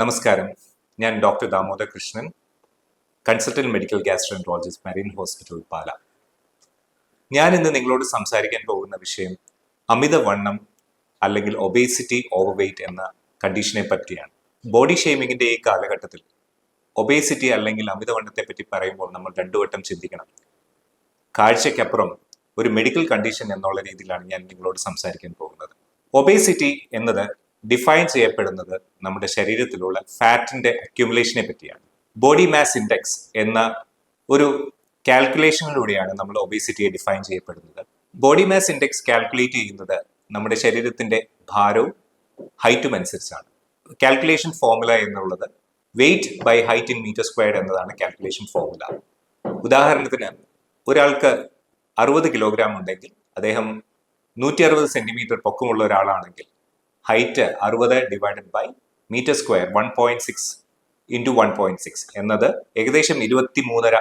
നമസ്കാരം. ഞാൻ doctor Damodar Krishnan consultant medical gastroenterologist Marian hospital Pala. ഞാൻ ഇന്ന് നിങ്ങളോട് സംസാരിക്കാൻ പോകുന്ന വിഷയം അമിതവണ്ണം അല്ലെങ്കിൽ ഒബേസിറ്റി ഓവർ വെയ്റ്റ് എന്ന കണ്ടീഷനെ പറ്റിയാണ്. ബോഡി ഷെയ്മിങ്ങിന്റെ ഈ കാലഘട്ടത്തിൽ ഒബേസിറ്റി അല്ലെങ്കിൽ അമിതവണ്ണത്തെ പറ്റി പറയുമ്പോൾ നമ്മൾ രണ്ടു വട്ടം ചിന്തിക്കണം. കാഴ്ചയ്ക്കപ്പുറം ഒരു മെഡിക്കൽ കണ്ടീഷൻ എന്നുള്ള രീതിയിലാണ് ഞാൻ നിങ്ങളോട് സംസാരിക്കാൻ പോകുന്നത്. ഒബേസിറ്റി എന്നത് ഡിഫൈൻ ചെയ്യപ്പെടുന്നത് നമ്മുടെ ശരീരത്തിലുള്ള ഫാറ്റിന്റെ അക്യുമുലേഷനെ പറ്റിയാണ്. ബോഡി മാസ് ഇൻഡെക്സ് എന്ന ഒരു കാൽക്കുലേഷനിലൂടെയാണ് നമ്മൾ ഒബേസിറ്റിയെ ഡിഫൈൻ ചെയ്യപ്പെടുന്നത്. ബോഡി മാസ് ഇൻഡെക്സ് കാൽക്കുലേറ്റ് ചെയ്യുന്നത് നമ്മുടെ ശരീരത്തിന്റെ ഭാരവും ഹൈറ്റും അനുസരിച്ചാണ്. കാൽക്കുലേഷൻ ഫോർമുല എന്നുള്ളത് weight by height in metre squared എന്നതാണ് കാൽക്കുലേഷൻ ഫോർമുല ഉദാഹരണത്തിന് ഒരാൾക്ക് അറുപത് കിലോഗ്രാം ഉണ്ടെങ്കിൽ അദ്ദേഹം നൂറ്റി അറുപത് സെന്റിമീറ്റർ പൊക്കമുള്ള ഒരാളാണെങ്കിൽ ഹൈറ്റ് അറുപത് divided by metre square one point six into one point six എന്നത് ഏകദേശം ഇരുപത്തി മൂന്നര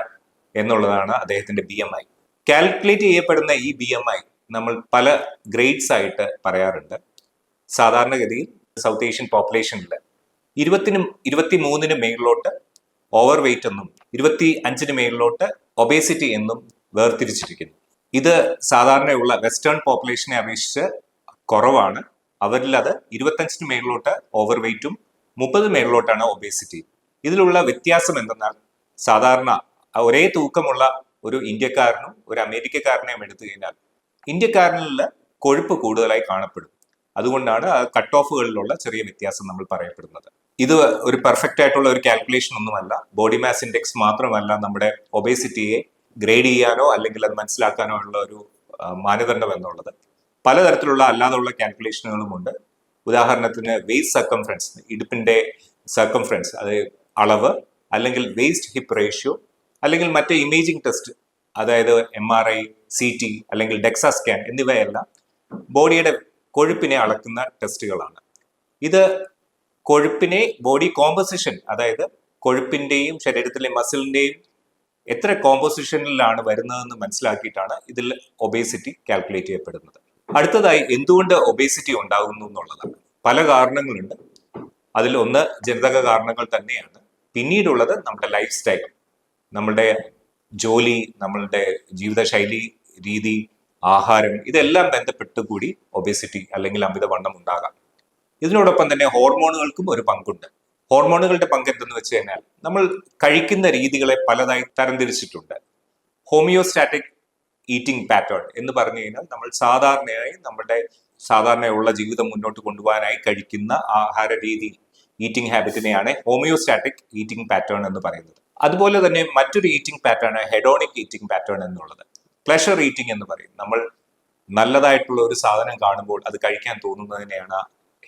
എന്നുള്ളതാണ് അദ്ദേഹത്തിന്റെ ബി എം ഐ കാൽക്കുലേറ്റ് ചെയ്യപ്പെടുന്ന ഈ ബി എം ഐ നമ്മൾ പല ഗ്രേഡ്സ് ആയിട്ട് പറയാറുണ്ട്. സാധാരണഗതിയിൽ സൗത്ത് ഏഷ്യൻ പോപ്പുലേഷനിൽ ഇരുപത്തിനും ഇരുപത്തി മൂന്നിന് മേളിലോട്ട് ഓവർ വെയിറ്റ് എന്നും ഇരുപത്തി അഞ്ചിന് മേളിലോട്ട് ഒബേസിറ്റി എന്നും വേർതിരിച്ചിരിക്കുന്നു. ഇത് സാധാരണയുള്ള വെസ്റ്റേൺ പോപ്പുലേഷനെ അപേക്ഷിച്ച് കുറവാണ്. അവരിൽ അത് ഇരുപത്തഞ്ചിന് മേളിലോട്ട് ഓവർ വെയ്റ്റും മുപ്പത് മേളിലോട്ടാണ് ഒബേസിറ്റി ഇതിലുള്ള വ്യത്യാസം എന്തെന്നാൽ സാധാരണ ഒരേ തൂക്കമുള്ള ഒരു ഇന്ത്യക്കാരനും ഒരു അമേരിക്കക്കാരനെയും എടുത്തു കഴിഞ്ഞാൽ ഇന്ത്യക്കാരനിൽ കൊഴുപ്പ് കൂടുതലായി കാണപ്പെടും. അതുകൊണ്ടാണ് കട്ട് ഓഫുകളിലുള്ള ചെറിയ വ്യത്യാസം നമ്മൾ പറയപ്പെടുന്നത്. ഇത് ഒരു പെർഫെക്റ്റ് ആയിട്ടുള്ള ഒരു കാൽക്കുലേഷൻ ഒന്നുമല്ല. ബോഡി മാസ് ഇൻഡെക്സ് മാത്രമല്ല നമ്മുടെ ഒബേസിറ്റിയെ ഗ്രേഡ് ചെയ്യാനോ അല്ലെങ്കിൽ അത് മനസ്സിലാക്കാനോ ഉള്ള ഒരു മാനദണ്ഡം എന്നുള്ളത്. പലതരത്തിലുള്ള കാൽക്കുലേഷനുകളും കാൽക്കുലേഷനുകളുമുണ്ട് ഉദാഹരണത്തിന് വേസ്റ്റ് സർക്കംഫറൻസ് ഇടുപ്പിന്റെ സർക്കംഫറൻസ് അത് അളവ് അല്ലെങ്കിൽ വേസ്റ്റ് ഹിപ്പ് റേഷ്യോ അല്ലെങ്കിൽ മറ്റ് ഇമേജിംഗ് ടെസ്റ്റ് അതായത് M R I C T അല്ലെങ്കിൽ ഡെക്സ സ്കാൻ എന്നിവയെല്ലാം ബോഡിയുടെ കൊഴുപ്പിനെ അളക്കുന്ന ടെസ്റ്റുകളാണ്. ഇത് കൊഴുപ്പിനെ ബോഡി കോമ്പസിഷൻ അതായത് കൊഴുപ്പിന്റെയും ശരീരത്തിലെ മസിലിന്റെയും എത്ര കോമ്പോസിഷനിലാണ് വരുന്നതെന്ന് മനസ്സിലാക്കിയിട്ടാണ് ഇതിൽ ഒബേസിറ്റി കാൽക്കുലേറ്റ് ചെയ്യപ്പെടുന്നത്. അടുത്തതായി എന്തുകൊണ്ട് ഒബേസിറ്റി ഉണ്ടാകുന്നു എന്നുള്ളതാണ്. പല കാരണങ്ങളുണ്ട്. അതിൽ ഒന്ന് ജനിതക കാരണങ്ങൾ തന്നെയാണ്. പിന്നീടുള്ളത് നമ്മുടെ ലൈഫ് സ്റ്റൈൽ നമ്മളുടെ ജോലി നമ്മളുടെ ജീവിതശൈലി രീതി ആഹാരം ഇതെല്ലാം ബന്ധപ്പെട്ട് കൂടി ഒബേസിറ്റി അല്ലെങ്കിൽ അമിതവണ്ണം ഉണ്ടാകാം. ഇതിനോടൊപ്പം തന്നെ ഹോർമോണുകൾക്കും ഒരു പങ്കുണ്ട്. ഹോർമോണുകളുടെ പങ്ക് എന്തെന്ന് വെച്ച് കഴിഞ്ഞാൽ നമ്മൾ കഴിക്കുന്ന രീതികളെ പലതായി തരംതിരിച്ചിട്ടുണ്ട്. ഹോമിയോസ്റ്റാറ്റിക് ഈറ്റിംഗ് പാറ്റേൺ എന്ന് പറഞ്ഞു കഴിഞ്ഞാൽ നമ്മൾ സാധാരണയായി നമ്മുടെ സാധാരണയുള്ള ജീവിതം മുന്നോട്ട് കൊണ്ടുപോകാനായി കഴിക്കുന്ന ആഹാര രീതി ഈറ്റിംഗ് ഹാബിറ്റിനെയാണ് ഹോമിയോസ്റ്റാറ്റിക് ഈറ്റിംഗ് പാറ്റേൺ എന്ന് പറയുന്നത്. അതുപോലെ തന്നെ മറ്റൊരു eating pattern hedonic eating pattern എന്നുള്ളത്. പ്ലഷർ ഈറ്റിംഗ് എന്ന് പറയും. നമ്മൾ നല്ലതായിട്ടുള്ള ഒരു സാധനം കാണുമ്പോൾ അത് കഴിക്കാൻ തോന്നുന്നതിനെയാണ്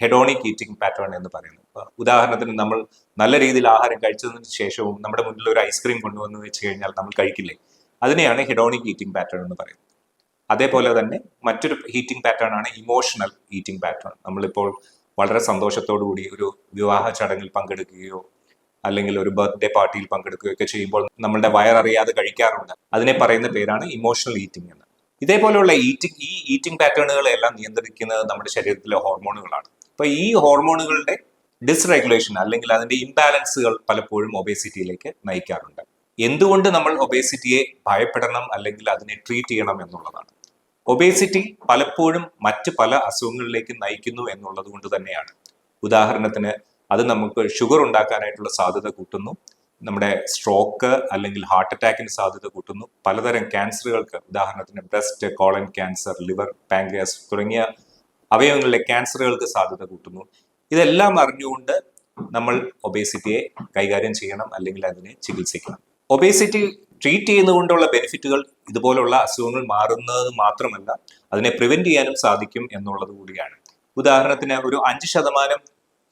ഹെഡോണിക് ഈറ്റിംഗ് പാറ്റേൺ എന്ന് പറയുന്നത്. ഉദാഹരണത്തിന് നമ്മൾ നല്ല രീതിയിൽ ആഹാരം കഴിച്ചതിന് ശേഷവും നമ്മുടെ മുന്നിൽ ഒരു ഐസ്ക്രീം കൊണ്ടുവന്ന് വെച്ച് കഴിഞ്ഞാൽ നമ്മൾ കഴിക്കില്ലേ? അതിനെയാണ് ഹിഡോണിക് ഈറ്റിംഗ് പാറ്റേൺ എന്ന് പറയുന്നത്. അതേപോലെ തന്നെ മറ്റൊരു ഹീറ്റിംഗ് പാറ്റേൺ ആണ് ഇമോഷണൽ ഹീറ്റിംഗ് പാറ്റേൺ നമ്മളിപ്പോൾ വളരെ കൂടി ഒരു വിവാഹ ചടങ്ങിൽ പങ്കെടുക്കുകയോ അല്ലെങ്കിൽ ഒരു ബർത്ത്ഡേ പാർട്ടിയിൽ പങ്കെടുക്കുകയോ ഒക്കെ ചെയ്യുമ്പോൾ നമ്മളുടെ വയററിയാതെ കഴിക്കാറുണ്ട്. അതിനെ പറയുന്ന പേരാണ് ഇമോഷണൽ ഈറ്റിംഗ് എന്ന്. ഇതേപോലെയുള്ള ഈറ്റിംഗ് ഈ ഈറ്റിംഗ് പാറ്റേണുകളെല്ലാം നിയന്ത്രിക്കുന്നത് നമ്മുടെ ശരീരത്തിലെ ഹോർമോണുകളാണ് അപ്പൊ ഈ ഹോർമോണുകളുടെ ഡിസ്റെഗുലേഷൻ അല്ലെങ്കിൽ അതിന്റെ ഇംബാലൻസുകൾ പലപ്പോഴും ഒബേസിറ്റിയിലേക്ക് നയിക്കാറുണ്ട്. എന്തുകൊണ്ട് നമ്മൾ ഒബേസിറ്റിയെ ഭയപ്പെടണം അല്ലെങ്കിൽ അതിനെ ട്രീറ്റ് ചെയ്യണം എന്നുള്ളതാണ്. ഒബേസിറ്റി പലപ്പോഴും മറ്റ് പല അസുഖങ്ങളിലേക്ക് നയിക്കുന്നു എന്നുള്ളത് കൊണ്ട് തന്നെയാണ്. ഉദാഹരണത്തിന് അത് നമുക്ക് ഷുഗർ ഉണ്ടാക്കാനായിട്ടുള്ള സാധ്യത കൂട്ടുന്നു. നമ്മുടെ സ്ട്രോക്ക് അല്ലെങ്കിൽ ഹാർട്ട് അറ്റാക്കിന് സാധ്യത കൂട്ടുന്നു. പലതരം ക്യാൻസറുകൾക്ക് ഉദാഹരണത്തിന് breast colon cancer liver pancreas തുടങ്ങിയ അവയവങ്ങളിലെ ക്യാൻസറുകൾക്ക് സാധ്യത കൂട്ടുന്നു. ഇതെല്ലാം അറിഞ്ഞുകൊണ്ട് നമ്മൾ ഒബേസിറ്റിയെ കൈകാര്യം ചെയ്യണം അല്ലെങ്കിൽ അതിനെ ചികിത്സിക്കണം. ഒബേസിറ്റി ട്രീറ്റ് ചെയ്യുന്നതുകൊണ്ടുള്ള ബെനിഫിറ്റുകൾ ഇതുപോലുള്ള അസുഖങ്ങൾ മാറുന്നത് മാത്രമല്ല അതിനെ പ്രിവെന്റ് ചെയ്യാനും സാധിക്കും എന്നുള്ളത് കൂടിയാണ്. ഉദാഹരണത്തിന് ഒരു അഞ്ച് ശതമാനം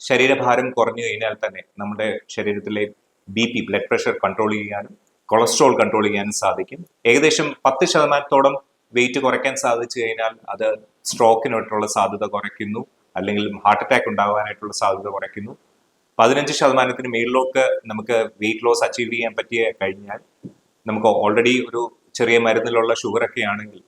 ശരീരഭാരം കുറഞ്ഞു കഴിഞ്ഞാൽ തന്നെ നമ്മുടെ ശരീരത്തിലെ B P blood pressure control ചെയ്യാനും കൊളസ്ട്രോൾ കൺട്രോൾ ചെയ്യാനും സാധിക്കും. ഏകദേശം പത്ത് ശതമാനത്തോളം വെയിറ്റ് കുറയ്ക്കാൻ സാധിച്ചു കഴിഞ്ഞാൽ അത് സ്ട്രോക്കിനായിട്ടുള്ള സാധ്യത കുറയ്ക്കുന്നു അല്ലെങ്കിൽ ഹാർട്ട് അറ്റാക്ക് ഉണ്ടാകാനായിട്ടുള്ള സാധ്യത കുറയ്ക്കുന്നു. പതിനഞ്ച് ശതമാനത്തിന് മേളിലോക്ക് നമുക്ക് വെയിറ്റ് ലോസ് അച്ചീവ് ചെയ്യാൻ പറ്റിയ കഴിഞ്ഞാൽ നമുക്ക് ഓൾറെഡി ഒരു ചെറിയ മരുന്നിലുള്ള ഷുഗർ ഒക്കെ ആണെങ്കിൽ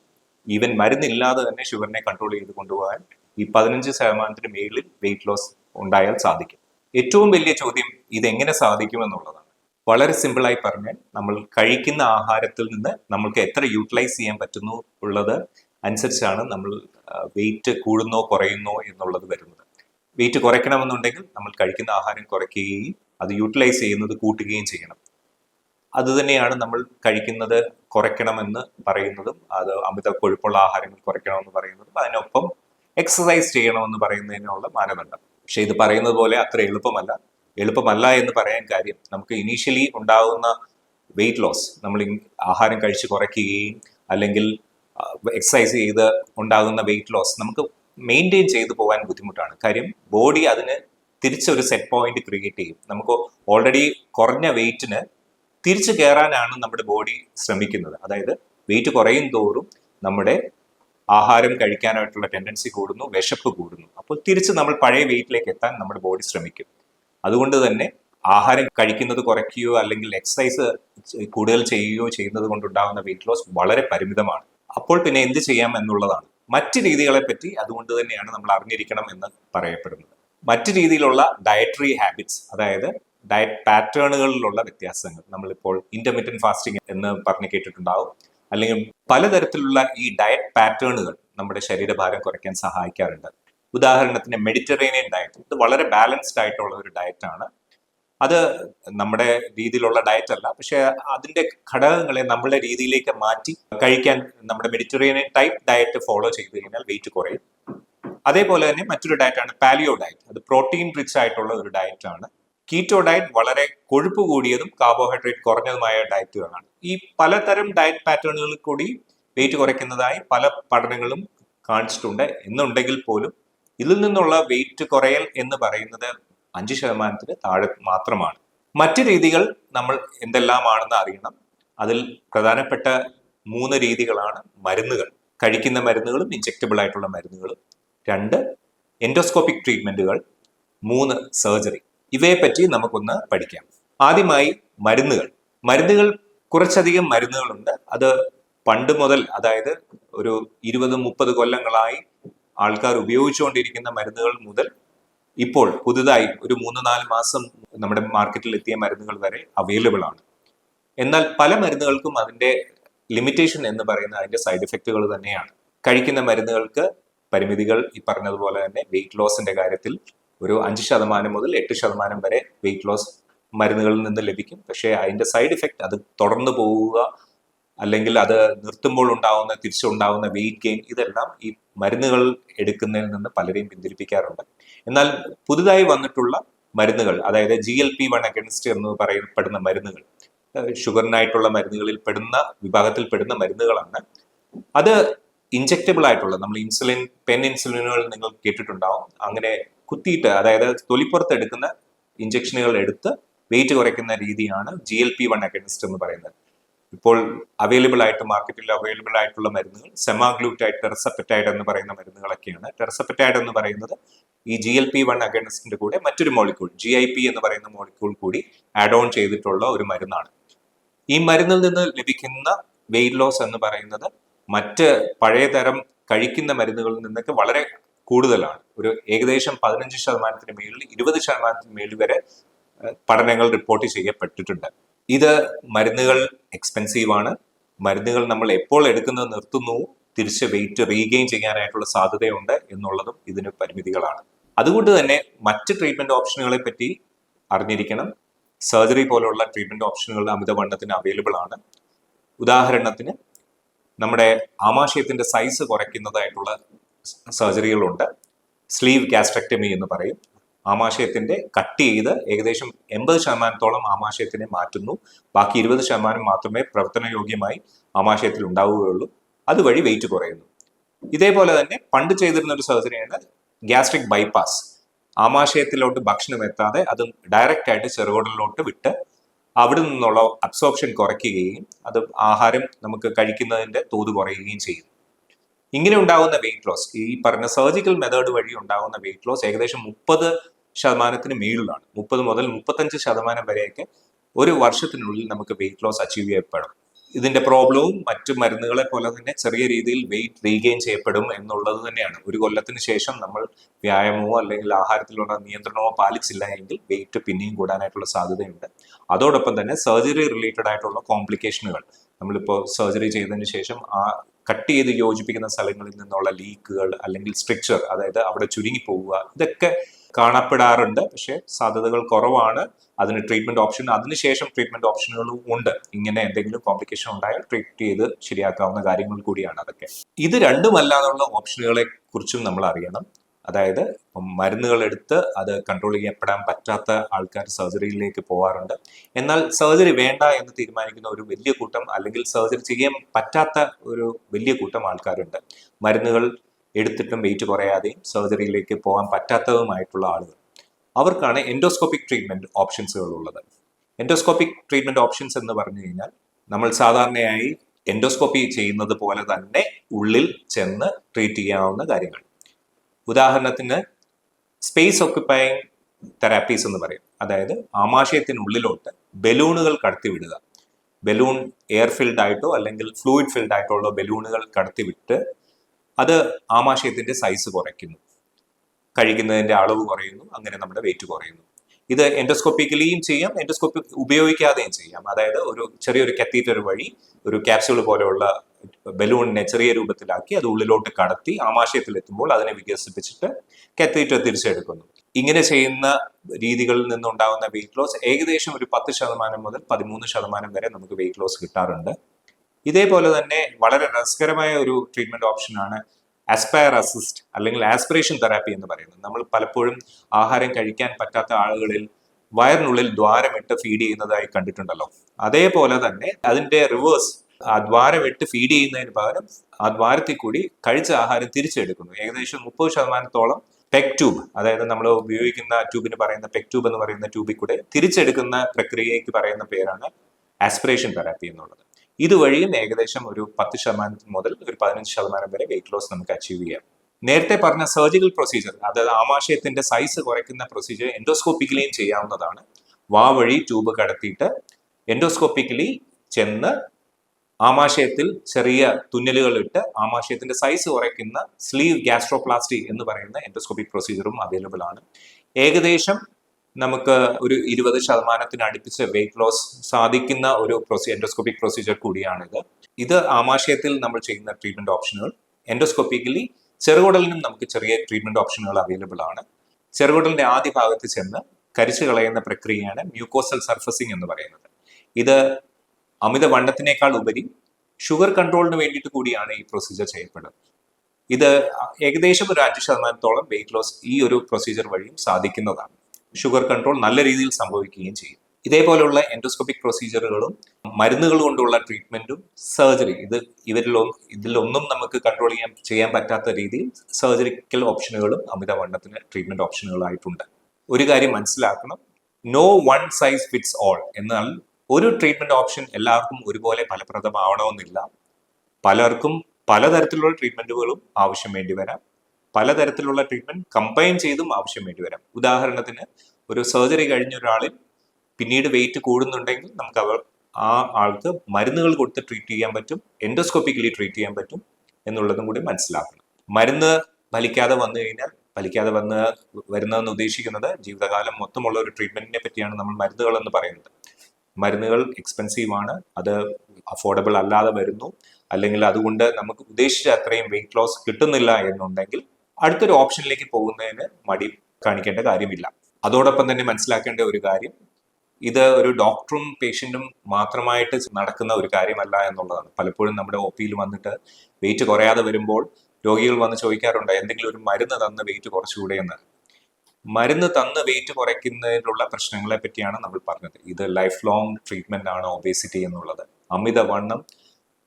ഈവൻ മരുന്നില്ലാതെ തന്നെ ഷുഗറിനെ കൺട്രോൾ ചെയ്ത് കൊണ്ടുപോകാൻ ഈ പതിനഞ്ച് ശതമാനത്തിന് മേളിൽ വെയിറ്റ് ലോസ് ഉണ്ടായാൽ സാധിക്കും. ഏറ്റവും വലിയ ചോദ്യം ഇതെങ്ങനെ സാധിക്കുമെന്നുള്ളതാണ് വളരെ സിമ്പിളായി പറഞ്ഞാൽ നമ്മൾ കഴിക്കുന്ന ആഹാരത്തിൽ നിന്ന് നമ്മൾക്ക് എത്ര യൂട്ടിലൈസ് ചെയ്യാൻ പറ്റുന്നു ഉള്ളത് അനുസരിച്ചാണ് നമ്മൾ വെയിറ്റ് കൂടുന്നോ കുറയുന്നോ എന്നുള്ളത് വരുന്നത്. വെയിറ്റ് കുറയ്ക്കണമെന്നുണ്ടെങ്കിൽ നമ്മൾ കഴിക്കുന്ന ആഹാരം കുറയ്ക്കുകയും അത് യൂട്ടിലൈസ് ചെയ്യുന്നത് കൂട്ടുകയും ചെയ്യണം. അതുതന്നെയാണ് നമ്മൾ കഴിക്കുന്നത് കുറയ്ക്കണമെന്ന് പറയുന്നതും അത് അമിത കൊഴുപ്പുള്ള ആഹാരങ്ങൾ കുറയ്ക്കണമെന്ന് പറയുന്നതും അതിനൊപ്പം എക്സസൈസ് ചെയ്യണമെന്ന് പറയുന്നതിനുള്ള മാനദണ്ഡം. പക്ഷെ ഇത് പറയുന്നത് പോലെ അത്ര എളുപ്പമല്ല. എളുപ്പമല്ല എന്ന് പറയാൻ കാര്യം നമുക്ക് ഇനീഷ്യലി ഉണ്ടാകുന്ന വെയിറ്റ് ലോസ് നമ്മൾ ആഹാരം കഴിച്ച് കുറയ്ക്കുകയും അല്ലെങ്കിൽ എക്സസൈസ് ചെയ്ത് ഉണ്ടാകുന്ന വെയിറ്റ് ലോസ് നമുക്ക് മെയിന്റെയിൻ ചെയ്തു പോകാൻ ബുദ്ധിമുട്ടാണ്. കാര്യം ബോഡി അതിന് തിരിച്ചൊരു സെറ്റ് പോയിന്റ് ക്രിയേറ്റ് ചെയ്യും. നമുക്ക് ഓൾറെഡി കുറഞ്ഞ വെയിറ്റിന് തിരിച്ചു കയറാനാണ് നമ്മുടെ ബോഡി ശ്രമിക്കുന്നത്. അതായത് വെയിറ്റ് കുറയും തോറും നമ്മുടെ ആഹാരം കഴിക്കാനായിട്ടുള്ള ടെൻഡൻസി കൂടുന്നു വിശപ്പ് കൂടുന്നു. അപ്പോൾ തിരിച്ച് നമ്മൾ പഴയ വെയിറ്റിലേക്ക് എത്താൻ നമ്മുടെ ബോഡി ശ്രമിക്കും. അതുകൊണ്ട് തന്നെ ആഹാരം കഴിക്കുന്നത് കുറയ്ക്കുകയോ അല്ലെങ്കിൽ എക്സസൈസ് കൂടുതൽ ചെയ്യുകയോ ചെയ്യുന്നത് കൊണ്ടുണ്ടാകുന്ന വെയിറ്റ് ലോസ് വളരെ പരിമിതമാണ്. അപ്പോൾ പിന്നെ എന്ത് ചെയ്യാം എന്നുള്ളതാണ്. മറ്റ് രീതികളെ പറ്റി അതുകൊണ്ട് തന്നെയാണ് നമ്മൾ അറിഞ്ഞിരിക്കണം എന്ന് പറയപ്പെടുന്നത്. മറ്റ് രീതിയിലുള്ള ഡയറ്ററി ഹാബിറ്റ്സ് അതായത് ഡയറ്റ് പാറ്റേണുകളിലുള്ള വ്യത്യാസങ്ങൾ നമ്മളിപ്പോൾ ഇന്റർമീഡിയറ്റ് ഫാസ്റ്റിംഗ് എന്ന് പറഞ്ഞു കേട്ടിട്ടുണ്ടാവും. അല്ലെങ്കിൽ പലതരത്തിലുള്ള ഈ ഡയറ്റ് പാറ്റേണുകൾ നമ്മുടെ ശരീരഭാരം കുറയ്ക്കാൻ സഹായിക്കാറുണ്ട്. ഉദാഹരണത്തിന് മെഡിറ്ററേനിയൻ ഡയറ്റ് ഇത് വളരെ ബാലൻസ്ഡ് ആയിട്ടുള്ള ഒരു ഡയറ്റാണ് അത് നമ്മുടെ രീതിയിലുള്ള ഡയറ്റ് അല്ല. പക്ഷെ അതിന്റെ ഘടകങ്ങളെ നമ്മളുടെ രീതിയിലേക്ക് മാറ്റി കഴിക്കാൻ നമ്മുടെ മെഡിറ്ററേനിയൻ ടൈപ്പ് ഡയറ്റ് ഫോളോ ചെയ്ത് കഴിഞ്ഞാൽ വെയിറ്റ് കുറയും. അതേപോലെ തന്നെ മറ്റൊരു ഡയറ്റാണ് പാലിയോ ഡയറ്റ് അത് പ്രോട്ടീൻ റിച്ച് ആയിട്ടുള്ള ഒരു ഡയറ്റാണ് കീറ്റോ ഡയറ്റ് വളരെ കൊഴുപ്പ് കൂടിയതും കാർബോഹൈഡ്രേറ്റ് കുറഞ്ഞതുമായ ഡയറ്റുകളാണ് ഈ പലതരം ഡയറ്റ് പാറ്റേണുകളിൽ കൂടി വെയിറ്റ് കുറയ്ക്കുന്നതായി പല പഠനങ്ങളും കാണിച്ചിട്ടുണ്ട്. എന്നുണ്ടെങ്കിൽ പോലും ഇതിൽ നിന്നുള്ള വെയിറ്റ് കുറയൽ എന്ന് പറയുന്നത് അഞ്ച് ശതമാനത്തിന് താഴെ മാത്രമാണ്. മറ്റ് രീതികൾ നമ്മൾ എന്തെല്ലാമാണെന്ന് അറിയണം. അതിൽ പ്രധാനപ്പെട്ട മൂന്ന് രീതികളാണ് മരുന്നുകൾ. കഴിക്കുന്ന മരുന്നുകളും ഇഞ്ചെക്റ്റബിൾ ആയിട്ടുള്ള മരുന്നുകളും. രണ്ട് എൻഡോസ്കോപ്പിക് ട്രീറ്റ്മെന്റുകൾ മൂന്ന് സർജറി ഇവയെ പറ്റി നമുക്കൊന്ന് പഠിക്കാം. ആദ്യമായി മരുന്നുകൾ. മരുന്നുകൾ കുറച്ചധികം മരുന്നുകളുണ്ട്. അത് പണ്ട് മുതൽ അതായത് ഒരു ഇരുപത് മുപ്പത് കൊല്ലങ്ങളായി ആൾക്കാർ ഉപയോഗിച്ചുകൊണ്ടിരിക്കുന്ന മരുന്നുകൾ മുതൽ ഇപ്പോൾ പുതുതായി ഒരു മൂന്ന് നാല് മാസം നമ്മുടെ മാർക്കറ്റിൽ എത്തിയ മരുന്നുകൾ വരെ അവൈലബിൾ ആണ്. എന്നാൽ പല മരുന്നുകൾക്കും അതിന്റെ ലിമിറ്റേഷൻ എന്ന് പറയുന്ന അതിന്റെ സൈഡ് എഫക്റ്റുകൾ തന്നെയാണ്. കഴിക്കുന്ന മരുന്നുകൾക്ക് പരിമിതികൾ ഈ പറഞ്ഞതുപോലെ തന്നെ വെയിറ്റ് ലോസിന്റെ കാര്യത്തിൽ ഒരു അഞ്ച് ശതമാനം മുതൽ എട്ട് ശതമാനം വരെ വെയിറ്റ് ലോസ് മരുന്നുകളിൽ നിന്ന് ലഭിക്കും. പക്ഷേ അതിന്റെ സൈഡ് ഇഫക്റ്റ് അത് തുടർന്നു പോവുക അല്ലെങ്കിൽ അത് നിർത്തുമ്പോൾ ഉണ്ടാവുന്ന തിരിച്ചുണ്ടാവുന്ന വെയിറ്റ് ഗെയിൻ ഇതെല്ലാം ഈ മരുന്നുകൾ എടുക്കുന്നതിൽ നിന്ന് പലരെയും പിന്തിരിപ്പിക്കാറുണ്ട്. എന്നാൽ പുതുതായി വന്നിട്ടുള്ള മരുന്നുകൾ അതായത് G L P one agonist എന്ന് പറയപ്പെടുന്ന മരുന്നുകൾ ഷുഗറിനായിട്ടുള്ള മരുന്നുകളിൽ പെടുന്ന വിഭാഗത്തിൽ പെടുന്ന മരുന്നുകളാണ്. അത് ഇഞ്ചക്റ്റബിൾ ആയിട്ടുള്ള നമ്മൾ ഇൻസുലിൻ പെൻ ഇൻസുലിനുകൾ നിങ്ങൾ കേട്ടിട്ടുണ്ടാവും. അങ്ങനെ കുത്തിയിട്ട് അതായത് തൊലിപ്പുറത്ത് എടുക്കുന്ന ഇഞ്ചക്ഷനുകൾ എടുത്ത് വെയിറ്റ് കുറയ്ക്കുന്ന രീതിയാണ് G L P one agonist എന്ന് പറയുന്നത്. ഇപ്പോൾ അവൈലബിൾ ആയിട്ട് മാർക്കറ്റിൽ അവൈലബിൾ ആയിട്ടുള്ള മരുന്നുകൾ സെമാഗ്ലൂറ്റൈഡ് ടെറസപ്പെറ്റൈഡ് എന്ന് പറയുന്ന മരുന്നുകളൊക്കെയാണ്. ടെറസപ്പെറ്റൈഡ് എന്ന് പറയുന്നത് ഈ ജി എൽ പി വൺ അഗനിസ്റ്റിന്റെ കൂടെ മറ്റൊരു മോളിക്യൂൾ ജി ഐ പി എന്ന് പറയുന്ന മോളിക്യൂൾ കൂടി ആഡ് ഓൺ ചെയ്തിട്ടുള്ള ഒരു മരുന്നാണ്. ഈ മരുന്നിൽ നിന്ന് ലഭിക്കുന്ന വെയിറ്റ് ലോസ് എന്ന് പറയുന്നത് മറ്റ് പഴയ തരം കഴിക്കുന്ന മരുന്നുകളിൽ നിന്നൊക്കെ വളരെ കൂടുതലാണ്. ഒരു ഏകദേശം പതിനഞ്ച് ശതമാനത്തിന് മേളിൽ ഇരുപത് ശതമാനത്തിന് മേളിൽ വരെ പഠനങ്ങൾ റിപ്പോർട്ട് ചെയ്യപ്പെട്ടിട്ടുണ്ട്. ഇത് മരുന്നുകൾ എക്സ്പെൻസീവാണ് മരുന്നുകൾ നമ്മൾ എപ്പോൾ എടുക്കുന്നത് നിർത്തുന്നു തിരിച്ച് വെയിറ്റ് റീഗെയിൻ ചെയ്യാനായിട്ടുള്ള സാധ്യതയുണ്ട് എന്നുള്ളതും ഇതിന് പരിമിതികളാണ്. അതുകൊണ്ട് തന്നെ മറ്റ് ട്രീറ്റ്മെന്റ് ഓപ്ഷനുകളെ പറ്റി അറിഞ്ഞിരിക്കണം. സർജറി പോലുള്ള ട്രീറ്റ്മെന്റ് ഓപ്ഷനുകൾ അമിതവണ്ണത്തിന് അവൈലബിൾ ആണ്. ഉദാഹരണത്തിന് നമ്മുടെ ആമാശയത്തിന്റെ സൈസ് കുറയ്ക്കുന്നതായിട്ടുള്ള സർജറികളുണ്ട് സ്ലീവ് ഗാസ്ട്രക്ടമി എന്ന് പറയും. ആമാശയത്തിന്റെ കട്ട് ചെയ്ത് ഏകദേശം എൺപത് ശതമാനത്തോളം ആമാശയത്തിനെ മാറ്റുന്നു. ബാക്കി ഇരുപത് ശതമാനം മാത്രമേ പ്രവർത്തനയോഗ്യമായി ആമാശയത്തിൽ ഉണ്ടാവുകയുള്ളൂ. അതുവഴി വെയിറ്റ് കുറയുന്നു. ഇതേപോലെ തന്നെ പണ്ട് ചെയ്തിരുന്ന ഒരു സർജറിയാണ് ഗ്യാസ്ട്രിക് ബൈപ്പാസ് ആമാശയത്തിലോട്ട് ഭക്ഷണം എത്താതെ അത് ഡയറക്റ്റ് ആയിട്ട് ചെറുകുടലിലോട്ട് വിട്ട് അവിടെ നിന്നുള്ള അബ്സോർപ്ഷൻ കുറയ്ക്കുകയും അത് ആഹാരം നമുക്ക് കഴിക്കുന്നതിന്റെ തോത് കുറയുകയും ചെയ്യും. ഇങ്ങനെ ഉണ്ടാകുന്ന വെയിറ്റ് ലോസ് ഈ പറഞ്ഞ സർജിക്കൽ മെത്തേഡ് വഴി ഉണ്ടാകുന്ന വെയിറ്റ് ലോസ് ഏകദേശം മുപ്പത് ശതമാനത്തിന് മേളിലാണ്. മുപ്പത് മുതൽ മുപ്പത്തഞ്ച് ശതമാനം വരെയൊക്കെ ഒരു വർഷത്തിനുള്ളിൽ നമുക്ക് വെയിറ്റ് ലോസ് അച്ചീവ് ചെയ്യപ്പെടും. ഇതിന്റെ പ്രോബ്ലവും മറ്റ് മരുന്നുകളെ പോലെ തന്നെ ചെറിയ രീതിയിൽ വെയിറ്റ് റീഗെയിൻ ചെയ്യപ്പെടും എന്നുള്ളത് തന്നെയാണ്. ഒരു കൊല്ലത്തിന് ശേഷം നമ്മൾ വ്യായാമമോ അല്ലെങ്കിൽ ആഹാരത്തിലുള്ള നിയന്ത്രണമോ പാലിച്ചില്ല എങ്കിൽ വെയിറ്റ് പിന്നെയും കൂടാനായിട്ടുള്ള സാധ്യതയുണ്ട്. അതോടൊപ്പം തന്നെ സർജറി റിലേറ്റഡ് ആയിട്ടുള്ള കോംപ്ലിക്കേഷനുകൾ നമ്മളിപ്പോൾ സർജറി ചെയ്തതിന് ശേഷം ആ കട്ട് ചെയ്ത് യോജിപ്പിക്കുന്ന സ്ഥലങ്ങളിൽ നിന്നുള്ള ലീക്കുകൾ അല്ലെങ്കിൽ സ്ട്രക്ചർ അതായത് അവിടെ ചുരുങ്ങി പോവുക ഇതൊക്കെ കാണപ്പെടാറുണ്ട്. പക്ഷേ സാധ്യതകൾ കുറവാണ്. അതിന് ട്രീറ്റ്മെന്റ് ഓപ്ഷൻ അതിനുശേഷം ട്രീറ്റ്മെന്റ് ഓപ്ഷനുകളും ഉണ്ട്. ഇങ്ങനെ എന്തെങ്കിലും കോംപ്ലിക്കേഷൻ ഉണ്ടായാൽ ട്രീറ്റ് ചെയ്ത് ശരിയാക്കാവുന്ന കാര്യങ്ങൾ കൂടിയാണ് അതൊക്കെ. ഇത് രണ്ടുമല്ലാതുള്ള ഓപ്ഷനുകളെ കുറിച്ചും നമ്മൾ അറിയണം. അതായത് മരുന്നുകൾ എടുത്ത് അത് കൺട്രോൾ ചെയ്യപ്പെടാൻ പറ്റാത്ത ആൾക്കാർ സർജറിയിലേക്ക് പോകാറുണ്ട് എന്നാൽ സർജറി വേണ്ട എന്ന് തീരുമാനിക്കുന്ന ഒരു വലിയ കൂട്ടം അല്ലെങ്കിൽ സർജറി ചെയ്യാൻ പറ്റാത്ത ഒരു വലിയ കൂട്ടം ആൾക്കാരുണ്ട്. മരുന്നുകൾ എടുത്തിട്ടും വെയിറ്റ് കുറയാതെയും സർജറിയിലേക്ക് പോകാൻ പറ്റാത്തതുമായിട്ടുള്ള ആളുകൾ. അവർക്കാണ് എൻഡോസ്കോപ്പിക് ട്രീറ്റ്മെന്റ് ഓപ്ഷൻസുകൾ ഉള്ളത് എൻഡോസ്കോപ്പിക് ട്രീറ്റ്മെന്റ് ഓപ്ഷൻസ് എന്ന് പറഞ്ഞു കഴിഞ്ഞാൽ നമ്മൾ സാധാരണയായി എൻഡോസ്കോപ്പി ചെയ്യുന്നത് പോലെ തന്നെ ഉള്ളിൽ ചെന്ന് ട്രീറ്റ് ചെയ്യാവുന്ന കാര്യങ്ങൾ. ഉദാഹരണത്തിന് സ്പേസ് ഒക്യുപ്പൈങ് തെറാപ്പീസ് എന്ന് പറയും. അതായത് ആമാശയത്തിനുള്ളിലോട്ട് ബലൂണുകൾ കടത്തിവിടുക. ബലൂൺ എയർ ഫിൽഡ് ആയിട്ടോ അല്ലെങ്കിൽ ഫ്ലൂയിഡ് ഫിൽഡ് ആയിട്ടോ ഉള്ള ബലൂണുകൾ കടത്തിവിട്ട് അത് ആമാശയത്തിന്റെ സൈസ് കുറയ്ക്കുന്നു. കഴിക്കുന്നതിന്റെ അളവ് കുറയുന്നു അങ്ങനെ നമ്മുടെ വെയിറ്റ് കുറയുന്നു. ഇത് എൻഡോസ്കോപ്പിക്കലിയും ചെയ്യാം എൻഡോസ്കോപ്പി ഉപയോഗിക്കാതെയും ചെയ്യാം. അതായത് ഒരു ചെറിയൊരു കത്തീറ്റർ വഴി ഒരു ക്യാപ്സ്യൂൾ പോലെയുള്ള ബലൂണിനെ ചെറിയ രൂപത്തിലാക്കി അത് ഉള്ളിലോട്ട് കടത്തി ആമാശയത്തിൽ എത്തുമ്പോൾ അതിനെ വികസിപ്പിച്ചിട്ട് കത്തീറ്റർ തിരിച്ചെടുക്കുന്നു. ഇങ്ങനെ ചെയ്യുന്ന രീതികളിൽ നിന്നുണ്ടാകുന്ന വെയിറ്റ് ലോസ് ഏകദേശം ഒരു പത്ത് ശതമാനം മുതൽ പതിമൂന്ന് ശതമാനം വരെ നമുക്ക് വെയിറ്റ് ലോസ് കിട്ടാറുണ്ട്. ഇതേപോലെ തന്നെ വളരെ രസകരമായ ഒരു ട്രീറ്റ്മെന്റ് ഓപ്ഷനാണ് ആസ്പയർ അസിസ്റ്റ് അല്ലെങ്കിൽ ആസ്പിറേഷൻ തെറാപ്പി എന്ന് പറയുന്നത്. നമ്മൾ പലപ്പോഴും ആഹാരം കഴിക്കാൻ പറ്റാത്ത ആളുകളിൽ വയറിനുള്ളിൽ ദ്വാരമിട്ട് ഫീഡ് ചെയ്യുന്നതായി കണ്ടിട്ടുണ്ടല്ലോ. അതേപോലെ തന്നെ അതിന്റെ റിവേഴ്സ് ആ ദ്വാരമിട്ട് ഫീഡ് ചെയ്യുന്നതിന് പകരം ആ ദ്വാരത്തിൽ കൂടി കഴിച്ച ആഹാരം തിരിച്ചെടുക്കുന്നു. ഏകദേശം മുപ്പത് ശതമാനത്തോളം പെക് ട്യൂബ് അതായത് നമ്മൾ ഉപയോഗിക്കുന്ന ട്യൂബിന് പറയുന്ന പെക് ട്യൂബ് എന്ന് പറയുന്ന ട്യൂബിൽ കൂടെ തിരിച്ചെടുക്കുന്ന പ്രക്രിയയ്ക്ക് പറയുന്ന പേരാണ് ആസ്പിറേഷൻ തെറാപ്പി എന്നുള്ളത്. ഇതുവഴിയും ഏകദേശം ഒരു പത്ത് ശതമാനം മുതൽ ഒരു പതിനഞ്ച് ശതമാനം വരെ വെയിറ്റ് ലോസ് നമുക്ക് അച്ചീവ് ചെയ്യാം. നേരത്തെ പറഞ്ഞ സർജിക്കൽ പ്രൊസീജിയർ അതായത് ആമാശയത്തിന്റെ സൈസ് കുറയ്ക്കുന്ന പ്രൊസീജിയർ എൻഡോസ്കോപ്പിക്കലിയും ചെയ്യാവുന്നതാണ്. വാ വഴി ട്യൂബ് കടത്തിയിട്ട് എൻഡോസ്കോപ്പിക്കലി ചെന്ന് ആമാശയത്തിൽ ചെറിയ തുന്നലുകൾ ഇട്ട് ആമാശയത്തിന്റെ സൈസ് കുറയ്ക്കുന്ന സ്ലീവ് ഗ്യാസ്ട്രോപ്ലാസ്റ്റി എന്ന് പറയുന്ന എൻഡോസ്കോപ്പിക് പ്രൊസീജിയറും അവൈലബിൾ ആണ്. ഏകദേശം നമുക്ക് ഒരു ഇരുപത് ശതമാനത്തിന് അടുപ്പിച്ച് വെയിറ്റ് ലോസ് സാധിക്കുന്ന ഒരു പ്രൊസീ എൻഡോസ്കോപ്പിക് പ്രൊസീജിയർ കൂടിയാണിത്. ഇത് ആമാശയത്തിൽ നമ്മൾ ചെയ്യുന്ന ട്രീറ്റ്മെന്റ് ഓപ്ഷനുകൾ എൻഡോസ്കോപ്പിക്കലി ചെറുകുടലിനും നമുക്ക് ചെറിയ ട്രീറ്റ്മെന്റ് ഓപ്ഷനുകൾ അവൈലബിൾ ആണ്. ചെറുകുടലിന്റെ ആദ്യ ഭാഗത്ത് ചെന്ന് കരിച്ചു കളയുന്ന പ്രക്രിയയാണ് മ്യൂക്കോസൽ സർഫസിംഗ് എന്ന് പറയുന്നത്. ഇത് അമിത വണ്ണത്തിനേക്കാൾ ഉപരി ഷുഗർ കൺട്രോളിന് വേണ്ടിയിട്ട് കൂടിയാണ് ഈ പ്രൊസീജിയർ ചെയ്യപ്പെടുന്നത്. ഇത് ഏകദേശം ഒരു അഞ്ച് ശതമാനത്തോളം വെയിറ്റ് ലോസ് ഈ ഒരു പ്രൊസീജിയർ വഴിയും സാധിക്കുന്നതാണ്. ഷുഗർ കൺട്രോൾ നല്ല രീതിയിൽ സംഭവിക്കുകയും ചെയ്യും. ഇതേപോലെയുള്ള എൻഡോസ്കോപ്പിക് പ്രൊസീജിയറുകളും മരുന്നുകൾ കൊണ്ടുള്ള ട്രീറ്റ്മെന്റും സർജറി ഇത് ഇവരിലൊന്നും ഇതിലൊന്നും നമുക്ക് കൺട്രോൾ ചെയ്യാൻ ചെയ്യാൻ പറ്റാത്ത രീതിയിൽ സർജറിക്കൽ ഓപ്ഷനുകളും അമിതവണ്ണത്തിന് ട്രീറ്റ്മെന്റ് ഓപ്ഷനുകളായിട്ടുണ്ട് ഒരു കാര്യം മനസ്സിലാക്കണം. No one size fits all എന്നാൽ ഒരു ട്രീറ്റ്മെന്റ് ഓപ്ഷൻ എല്ലാവർക്കും ഒരുപോലെ ഫലപ്രദമാവണമെന്നില്ല. പലർക്കും പലതരത്തിലുള്ള ട്രീറ്റ്മെന്റുകളും ആവശ്യം വേണ്ടി വരാം. പലതരത്തിലുള്ള ട്രീറ്റ്മെന്റ് കമ്പൈൻ ചെയ്തും ആവശ്യം വേണ്ടി വരാം. ഉദാഹരണത്തിന് ഒരു സർജറി കഴിഞ്ഞ ഒരാളിൽ പിന്നീട് വെയിറ്റ് കൂടുന്നുണ്ടെങ്കിൽ നമുക്ക് അവർ ആ ആൾക്ക് മരുന്നുകൾ കൊടുത്ത് ട്രീറ്റ് ചെയ്യാൻ പറ്റും എൻഡോസ്കോപ്പിക്കലി ട്രീറ്റ് ചെയ്യാൻ പറ്റും എന്നുള്ളതും കൂടി മനസ്സിലാക്കണം. മരുന്ന് ഫലിക്കാതെ വന്നു കഴിഞ്ഞാൽ ഫലിക്കാതെ വന്ന് വരുന്നതെന്ന് ഉദ്ദേശിക്കുന്നത് ജീവിതകാലം മൊത്തമുള്ള ഒരു ട്രീറ്റ്മെന്റിനെ പറ്റിയാണ് നമ്മൾ മരുന്നുകൾ എന്ന് പറയുന്നത്. മരുന്നുകൾ എക്സ്പെൻസീവ് ആണ് അത് അഫോർഡബിൾ അല്ലാതെ വരുന്നു. അല്ലെങ്കിൽ അതുകൊണ്ട് നമുക്ക് ഉദ്ദേശിച്ച അത്രയും വെയിറ്റ് ലോസ് കിട്ടുന്നില്ല എന്നുണ്ടെങ്കിൽ അടുത്തൊരു ഓപ്ഷനിലേക്ക് പോകുന്നതിന് മടി കാണിക്കേണ്ട കാര്യമില്ല. അതോടൊപ്പം തന്നെ മനസ്സിലാക്കേണ്ട ഒരു കാര്യം ഇത് ഒരു ഡോക്ടറും പേഷ്യന്റും മാത്രമായിട്ട് നടക്കുന്ന ഒരു കാര്യമല്ല എന്നുള്ളതാണ്. പലപ്പോഴും നമ്മുടെ ഒ പിയിൽ വന്നിട്ട് വെയിറ്റ് കുറയാതെ വരുമ്പോൾ രോഗികൾ വന്ന് ചോദിക്കാറുണ്ട് എന്തെങ്കിലും ഒരു മരുന്ന് തന്ന് വെയിറ്റ് കുറച്ചുകൂടെ എന്ന്. മരുന്ന് തന്ന് വെയിറ്റ് കുറയ്ക്കുന്നതിനുള്ള പ്രശ്നങ്ങളെ പറ്റിയാണ് നമ്മൾ പറഞ്ഞത്. ഇത് ലൈഫ് ലോങ് ട്രീറ്റ്മെന്റ് ആണ് ഒബേസിറ്റി എന്നുള്ളത്. അമിതവണ്ണം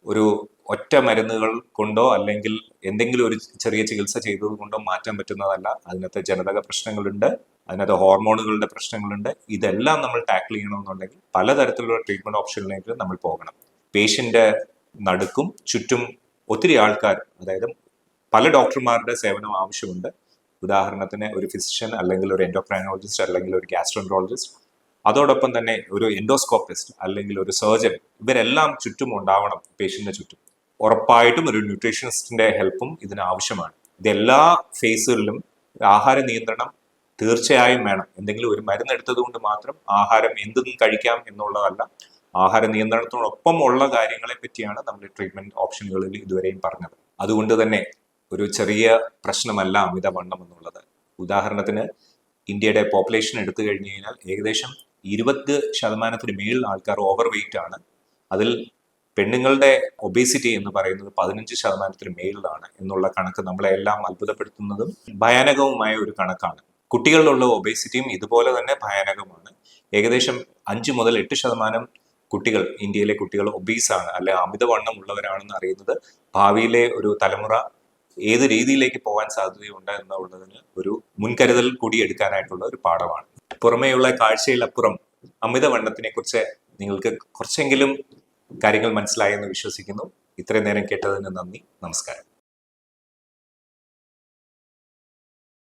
ഒരു ഒറ്റ മരുന്നുകൾ കൊണ്ടോ അല്ലെങ്കിൽ എന്തെങ്കിലും ഒരു ചെറിയ ചികിത്സ ചെയ്തത് കൊണ്ടോ മാറ്റാൻ പറ്റുന്നതല്ല. അതിനകത്ത് ജനിതക പ്രശ്നങ്ങളുണ്ട്. അതിനകത്ത് ഹോർമോണുകളുടെ പ്രശ്നങ്ങളുണ്ട്. ഇതെല്ലാം നമ്മൾ ടാക്കിൾ ചെയ്യണമെന്നുണ്ടെങ്കിൽ പലതരത്തിലുള്ള ട്രീറ്റ്മെന്റ് ഓപ്ഷനിലേക്ക് നമ്മൾ പോകണം. പേഷ്യന്റ് നടുക്കും ചുറ്റും ഒത്തിരി ആൾക്കാർ അതായത് പല ഡോക്ടർമാരുടെ സേവനം ആവശ്യമുണ്ട്. ഉദാഹരണത്തിന് ഒരു ഫിസിഷ്യൻ അല്ലെങ്കിൽ ഒരു എൻഡോക്രൈനോളജിസ്റ്റ് അല്ലെങ്കിൽ ഒരു ഗ്യാസ്ട്രോൻട്രോളജിസ്റ്റ് അതോടൊപ്പം തന്നെ ഒരു എൻഡോസ്കോപ്പിസ്റ്റ് അല്ലെങ്കിൽ ഒരു സർജൻ ഇവരെല്ലാം ചുറ്റും ഉണ്ടാവണം പേഷ്യന്റിന് ചുറ്റും. ഉറപ്പായിട്ടും ഒരു ന്യൂട്രീഷനിസ്റ്റിന്റെ ഹെൽപ്പും ഇതിന് ആവശ്യമാണ്. ഇത് എല്ലാ ഫേസുകളിലും ആഹാര നിയന്ത്രണം തീർച്ചയായും വേണം. എന്തെങ്കിലും ഒരു മരുന്ന് എടുത്തത് കൊണ്ട് മാത്രം ആഹാരം എന്തും കഴിക്കാം എന്നുള്ളതല്ല ആഹാര നിയന്ത്രണത്തോടൊപ്പം ഉള്ള കാര്യങ്ങളെ പറ്റിയാണ് നമ്മൾ ട്രീറ്റ്മെന്റ് ഓപ്ഷനുകളിൽ ഇതുവരെയും പറഞ്ഞത്. അതുകൊണ്ട് തന്നെ ഒരു ചെറിയ പ്രശ്നമല്ല അമിതവണ്ണം എന്നുള്ളത്. ഉദാഹരണത്തിന് ഇന്ത്യയുടെ പോപ്പുലേഷൻ എടുത്തു കഴിഞ്ഞു കഴിഞ്ഞാൽ ഏകദേശം ഇരുപത് ശതമാനത്തിന് മേളിൽ ആൾക്കാർ ഓവർ വെയിറ്റ് ആണ്. അതിൽ പെണ്ണുങ്ങളുടെ ഒബേസിറ്റി എന്ന് പറയുന്നത് പതിനഞ്ച് ശതമാനത്തിന് മേളിലാണ് എന്നുള്ള കണക്ക് നമ്മളെ എല്ലാം അത്ഭുതപ്പെടുത്തുന്നതും ഭയാനകവുമായ ഒരു കണക്കാണ്. കുട്ടികളിലുള്ള ഒബേസിറ്റിയും ഇതുപോലെ തന്നെ ഭയാനകമാണ്. ഏകദേശം അഞ്ച് മുതൽ എട്ട് ശതമാനം കുട്ടികൾ ഇന്ത്യയിലെ കുട്ടികൾ ഒബീസ് ആണ്. അല്ലെ അമിതവണ്ണം ഉള്ളവരാണെന്ന് അറിയുന്നത് ഭാവിയിലെ ഒരു തലമുറ ഏത് രീതിയിലേക്ക് പോകാൻ സാധ്യതയുണ്ട് എന്നുള്ളതിന് ഒരു മുൻകരുതൽ കൂടി എടുക്കാനായിട്ടുള്ള ഒരു പാഠമാണ്. പുറമേയുള്ള കാഴ്ചയിലപ്പുറം അമിതവണ്ണത്തിനെ കുറിച്ച് നിങ്ങൾക്ക് കുറച്ചെങ്കിലും കാര്യങ്ങൾ മനസ്സിലായെന്ന് വിശ്വസിക്കുന്നു. ഇത്രയും നേരം കേട്ടതിന് നന്ദി. നമസ്കാരം.